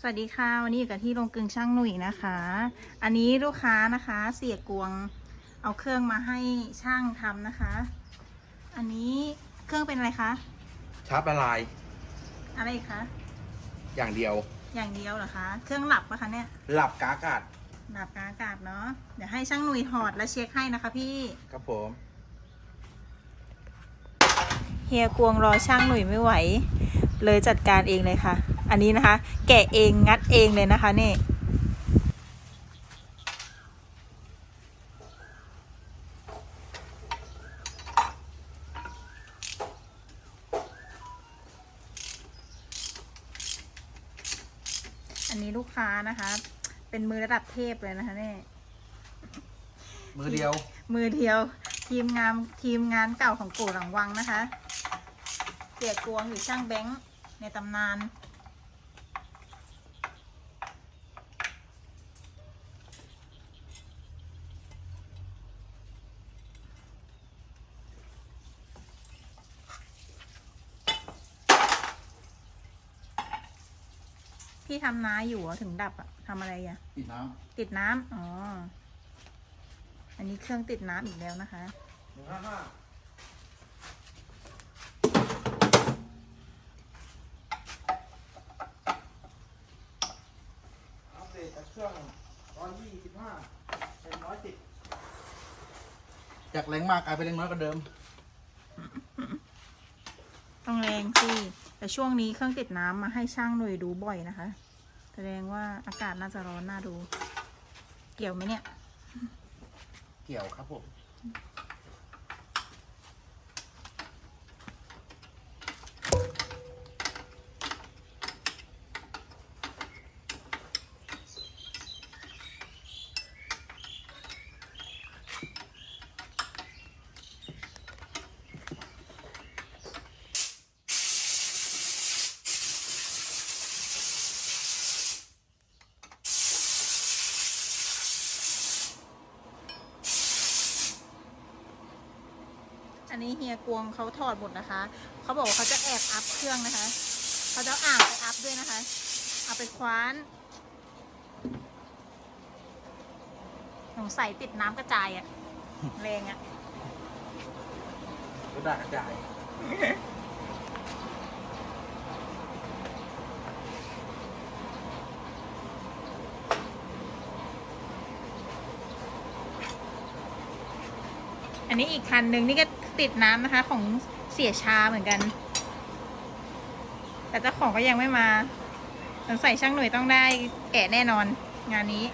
สวัสดีค่ะวันนี้อยู่กับที่โรงกลึงช่างหนุ่ยนะคะ อันนี้ลูกค้านะคะเสียกวงเอาเครื่องมาให้ช่างทำนะคะ อันนี้เครื่องเป็นอะไรคะชาร์จละลาย อะไรอีกคะอย่างเดียว อย่างเดียวเหรอคะ เครื่องหลับปะคะเนี่ยหลับกากาศหลับกลางอากาศเนาะเดี๋ยวให้ช่างหนุ่ยถอดและเช็คให้นะคะพี่ ครับผม เฮียกวงรอช่างหนุ่ยไม่ไหว เลยจัดการเองเลยค่ะ อันนี้นะคะ แกะเองงัดเองเลยนะคะนี่อันนี้ลูกค้านะคะ เป็นมือระดับเทพเลยนะคะนี่มือเดียว มือเดียว ทีมงานทีมงานเก่าของกูหลังวังนะคะ เสียกวงหรือช่างแบงค์ในตำนาน พี่ทำน้าอยู่เหรอถึงดับอะทำอะไรอะปิดน้ติดน้ำอ๋อ อันนี้เครื่องติดน้ำอีกแล้วนะคะำหนึ่งห้าห้า ปเดตจากเครื่องร้อยยี่สิบห้าเป็นร้อยสิบจากแรงมากกลายเป็นแรงน้อยกว่าเดิม ต้องแรงสิแต่ช่วงนี้เครื่องติดน้ำมาให้ช่างหน่วยดูบ่อยนะคะ แสดงว่าอากาศน่าจะร้อนน่าดู เกี่ยวไหมเนี่ย เกี่ยวครับผม นนี้เฮียกวงเขาถอดหมดนะคะ เขาบอกว่าเขาจะแอบอัพเครื่องนะคะ เขาจะเอาอ่างไปอัพด้วยนะคะ เอาไปคว้านสงสัยติดน้ำกระจายอะแรงอะกระดาษกระจายอันนี้อีกคันหนึ่งนี่ก็ ติดน้ำนะคะ ของเสียชาเหมือนกัน แต่เจ้าของก็ยังไม่มาสงสัยช่างหน่วยต้องได้แกะแน่นอนงานนี้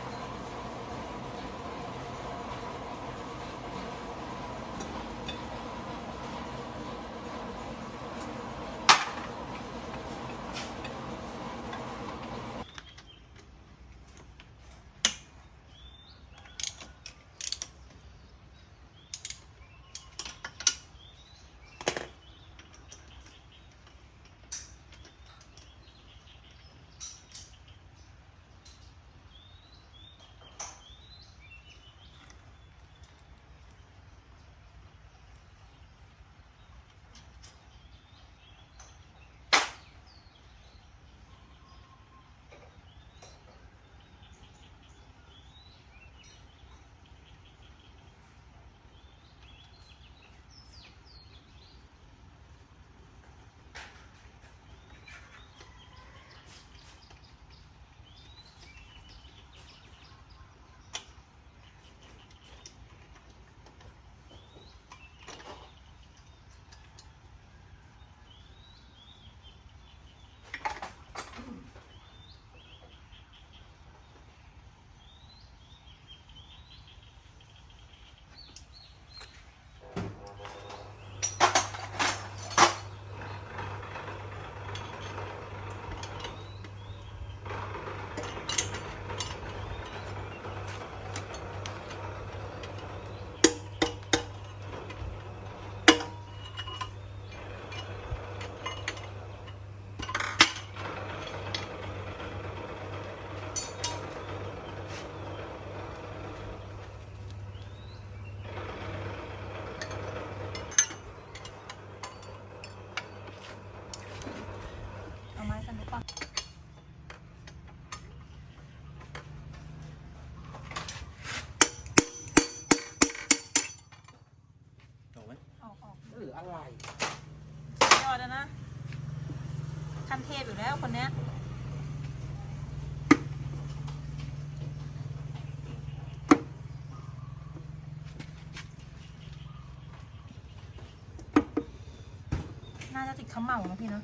จะติดขมเหลานะพี่เนาะ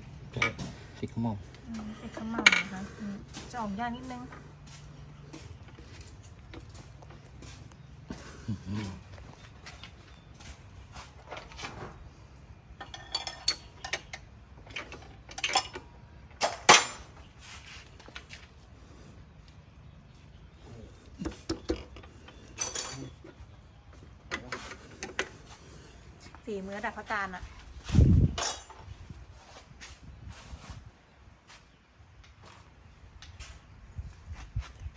สิขมอมอืมติดขมเหลานะคะอืมจะออกยากนิดนึงฝีมือระดับพระการอะ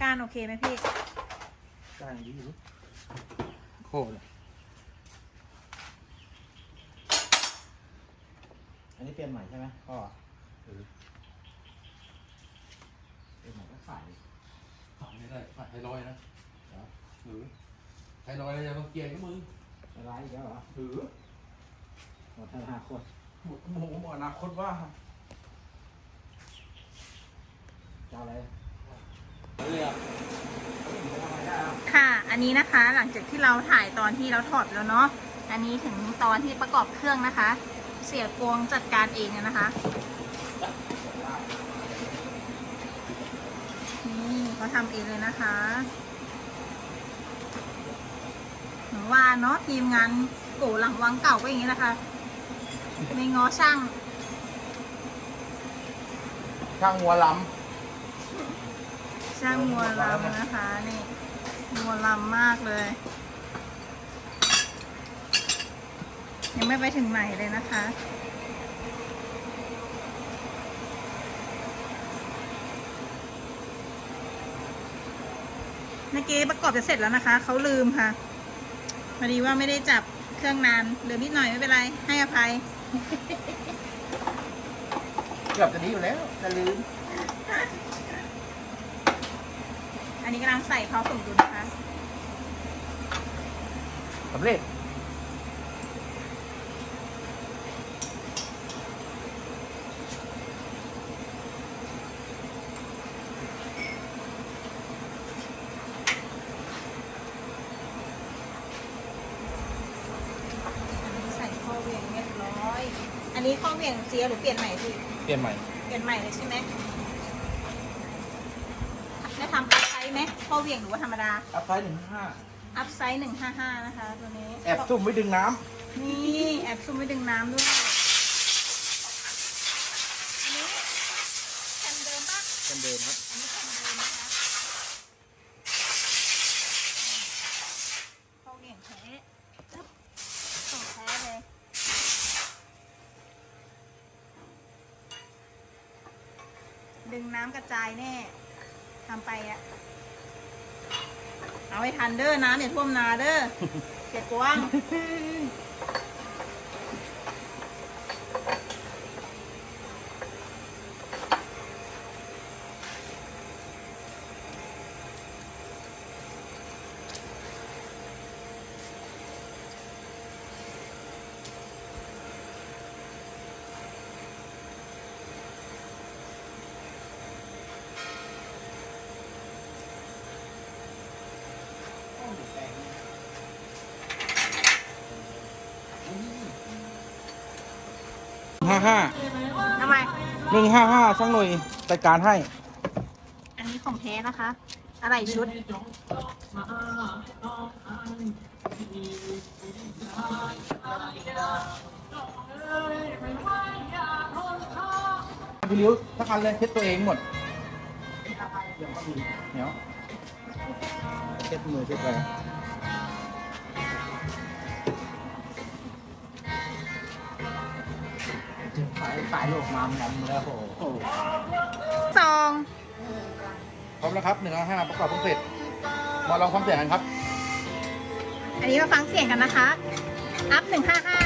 การโอเคไหมพี่กลางดีอยู่โคตรเลยอันนี้เปลี่ยนใหม่ใช่ไหมพ่อเออเปลี่ยนใหม่ก็ขายขายไม่ได้ขายไทรอยด์นะหรือไทรอยด์อะไรจะมาเกี่ยงกับมึงอะไรอีกแล้วเหรอหรือหมดอนาคตหมดโมหมดอนาคตว่าจะเอาอะไรเรียก ค่ะ อันนี้นะคะหลังจากที่เราถ่ายตอนที่เราถอดแล้วเนาะอันนี้ถึงตอนที่ประกอบเครื่องนะคะ เสียกวงจัดการเองนะคะนี่เขาทำเองเลยนะคะหนูว่าเนาะทีมงานโกหลังวังเก่าก็อย่างนี้นะคะไม่ง้อช่าง ช่างวัวลช่างมัวลำนะคะนี่ มัวลำมากเลย ยังไม่ไปถึงไหนเลยนะคะเมื่อกี้ประกอบจะเสร็จแล้วนะคะ เขาลืมค่ะพอดีว่าไม่ได้จับเครื่องนานเหลืมนิดหน่อยไม่เป็นไร ให้อภัย เกือบจะดีอยู่แล้วจะลืม อั นนี้กำลังใส่เพาสมดุลนะคะ สำเร็จ อันนี้ใส่ข้อเหวี่ยงเรียบร้อย อันนี้ข้อเหวี่ยงเจียหรือเปลี่ยนใหม่พี่ เปลี่ยนใหม่ เปลี่ยนใหม่เลยใช่ไหมได้ทำอัพ ไซส์ไหมข้อเหวี่ยงหรือว่าธรรมดา อัพไซด์หนึ่งห้าอัพไซส์หนึ่งห้าห้านะคะตัวนี้แอบซุ่มไว้ดึงน้นี่แอบซุ่มไม่ดึงน้ำด้วยอันนี้แผ่นเดิมปะำกันเดินครับ อันนี้แผ่นเดิมนะคะข้อเหวี่ยงแท้อึ๊บของแท้เลย ดึงน้ำกระจายแน่ทำไปอะ เอาให้ทันเด้อน้ำอย่าท่วมนาเด้อเก็บกวาง ห้าห้าทำไม หนึ่งห้าห้าช่างหน่วยจัดการให้ อันนี้ของแท้นะคะ อะไรชุด พี่ลิ้วสักคันเลยเช็ดตัวเองหมด เดี๋ยวเช็ดมือเช็ดอะไร สายสายโลกมาแหมแล้วโอ้โหซองพร้อมแล้วครับหนึ่งห้าประกอบเพิ่งเสร็จมาลองความเสียงกันครับ อันนี้มาฟังเสียงกันนะคะ อัพหนึ่งห้าห้า